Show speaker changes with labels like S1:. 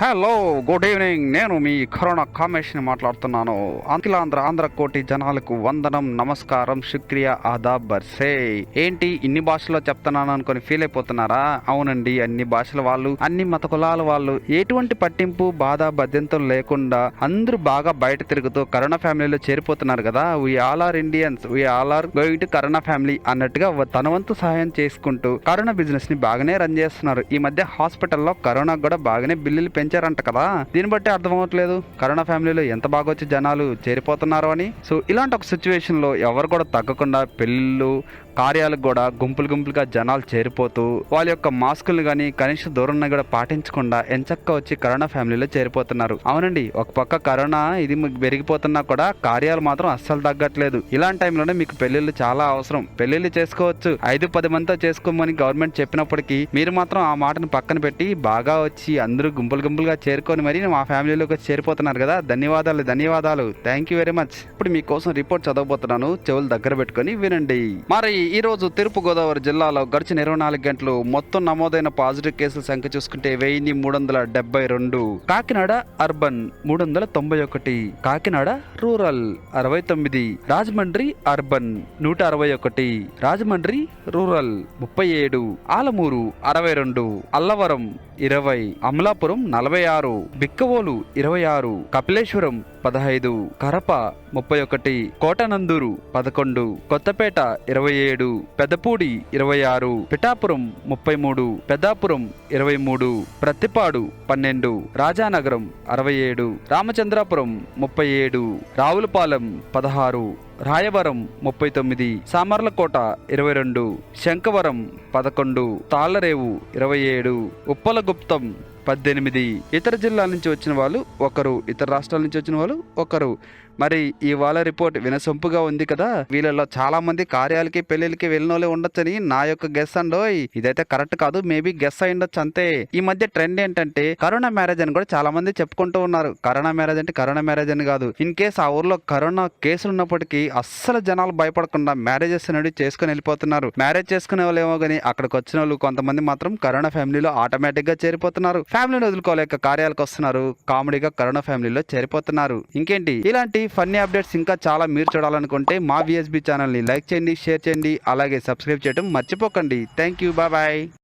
S1: Hello good evening నేను మీ corona కామేష్ని మాట్లాడుతున్నాను. అఖిలాంధ్ర ఆంధ్ర కోటి జనాలకు వందనం నమస్కారం శుక్రియా ఆదాబ్ బర్సే. ఏంటి ఇన్ని భాషల్లో చెప్తున్నాను అనుకొని ఫీల్ అయిపోతున్నారా? అవునండి అన్ని భాషల వాళ్ళు అన్ని మత కులాల వాళ్ళు ఎటువంటి పట్టింపు బాధ బద్యంతం లేకుండా అందరూ బాగా బయట తిరుగుతూ కరోనా ఫ్యామిలీలో చేరిపోతున్నారు కదా. We all are Indians we all are going to corona family అన్నట్టుగా తనవంతు తన వంతు సహాయం చేసుకుంటూ కరోనా బిజినెస్ని బాగానే రన్ చేస్తున్నారు. ఈ మధ్య హాస్పిటల్లో కరోనా కూడా బాగానే బిల్లులు పెంచారంట కదా? దీన్ని బట్టి అర్థం అవ్వట్లేదు. కరోనా ఫ్యామిలీలో ఎంత బాగా వచ్చి జనాలు చేరిపోతున్నారు అని. సో ఇలాంటి ఒక సిచ్యువేషన్లో ఎవరు కూడా తగ్గకుండా పెళ్ళిళ్ళు కార్యాలకు కూడా గుంపులు గుంపులుగా జనాలు చేరిపోతూ వాళ్ళ యొక్క మాస్కులు కానీ కనీస దూరం కూడా పాటించకుండా ఎంచక్క వచ్చి కరోనా ఫ్యామిలీలో చేరిపోతున్నారు. అవునండి ఒక పక్క కరోనా ఇది మీకు పెరిగిపోతున్నా కూడా కార్యాలు మాత్రం అస్సలు తగ్గట్లేదు. ఇలాంటి టైంలోనే మీకు పెళ్ళిళ్ళు చాలా అవసరం. పెళ్ళిళ్ళు చేసుకోవచ్చు. ఐదు పది మందితో చేసుకోమని గవర్నమెంట్ చెప్పినప్పటికీ మీరు మాత్రం ఆ మాటను పక్కన పెట్టి బాగా వచ్చి అందరూ గుంపులు గుంపులుగా చేరుకొని మరి మా ఫ్యామిలీలోకి వచ్చి చేరిపోతున్నారు కదా. ధన్యవాదాలు ధన్యవాదాలు. థ్యాంక్ యూ వెరీ మచ్ ఇప్పుడు మీకోసం రిపోర్ట్ చదవబోతున్నాను. చెవులు దగ్గర పెట్టుకొని వినండి. మరి ఈరోజు తూర్పుగోదావరి తూర్పు గోదావరి జిల్లాలో గడిచిన ఇరవై నాలుగు గంటలు మొత్తం నమోదైన పాజిటివ్ కేసుల సంఖ్య చూసుకుంటే వెయ్యి మూడు వందల డెబ్బై రెండు. కాకినాడ అర్బన్ మూడు వందల తొంభై ఒకటి. కాకినాడ రూరల్ అరవై తొమ్మిది. రాజమండ్రి అర్బన్ నూట అరవై ఒకటి. రాజమండ్రి రూరల్ ముప్పై ఏడు. ఆలమూరు అరవై రెండు. అల్లవరం ఇరవై. అమలాపురం నలభై ఆరు. బిక్కవోలు ఇరవై ఆరు. కపిలేశ్వరం పదహైదు. కరప ముప్పై ఒకటి కోటనందూరు పదకొండు కొత్తపేట ఇరవై ఏడు పెద్దపూడి ఇరవై ఆరు పిఠాపురం ముప్పై మూడు పెద్దాపురం ఇరవై మూడు ప్రత్తిపాడు పన్నెండు రాజానగరం అరవై ఏడు రామచంద్రాపురం ముప్పై ఏడు రావులపాలెం పదహారు రాయవరం ముప్పై తొమ్మిది సామర్లకోట ఇరవై రెండు శంఖవరం పదకొండు తాళ్ళరేవు ఇరవై ఏడు ఉప్పలగుప్తం పద్దెనిమిది ఇతర జిల్లాల నుంచి వచ్చిన వాళ్ళు ఒకరు ఇతర రాష్ట్రాల నుంచి వచ్చిన వాళ్ళు ఒకరు. మరి ఇవాళ రిపోర్ట్ వినసొంపుగా ఉంది కదా? వీళ్ళలో చాలా మంది కార్యాలకి పెళ్ళిళ్ళకి వెళ్ళిన వాళ్ళే ఉండొచ్చని నా యొక్క గెస్ అండోయ్ ఇదైతే కరెక్ట్ కాదు మేబీ గెస్ అయి ఉండొచ్చు అంతే. ఈ మధ్య ట్రెండ్ ఏంటంటే కరోనా మ్యారేజ్ అని కూడా చాలా మంది చెప్పుకుంటూ ఉన్నారు. కరోనా మ్యారేజ్ అంటే కరోనా మ్యారేజ్ అని కాదు. ఇన్ కేస్ ఆ ఊర్లో కరోనా కేసులు ఉన్నప్పటికీ అస్సలు జనాలు భయపడకుండా మ్యారేజెస్ అనేది చేసుకుని వెళ్ళిపోతున్నారు. మ్యారేజ్ చేసుకునే వాళ్ళు ఏమో కానీ అక్కడికి వచ్చిన వాళ్ళు కొంతమంది మాత్రం కరోనా ఫ్యామిలీలో ఆటోమేటిక్గా చేరిపోతున్నారు. ఫ్యామిలీని వదులుకోలేక కార్యాలకు వస్తున్నారు. కామెడీగా కరోనా ఫ్యామిలీలో చేరిపోతున్నారు. ఇంకేంటి? ఇలాంటి ఫన్నీ అప్డేట్స్ ఇంకా చాలా మీరు చూడాలనుకుంటే మా విఎస్బి ఛానల్ని లైక్ చేయండి షేర్ చేయండి అలాగే సబ్స్క్రైబ్ చేయడం మర్చిపోకండి. Thank you bye.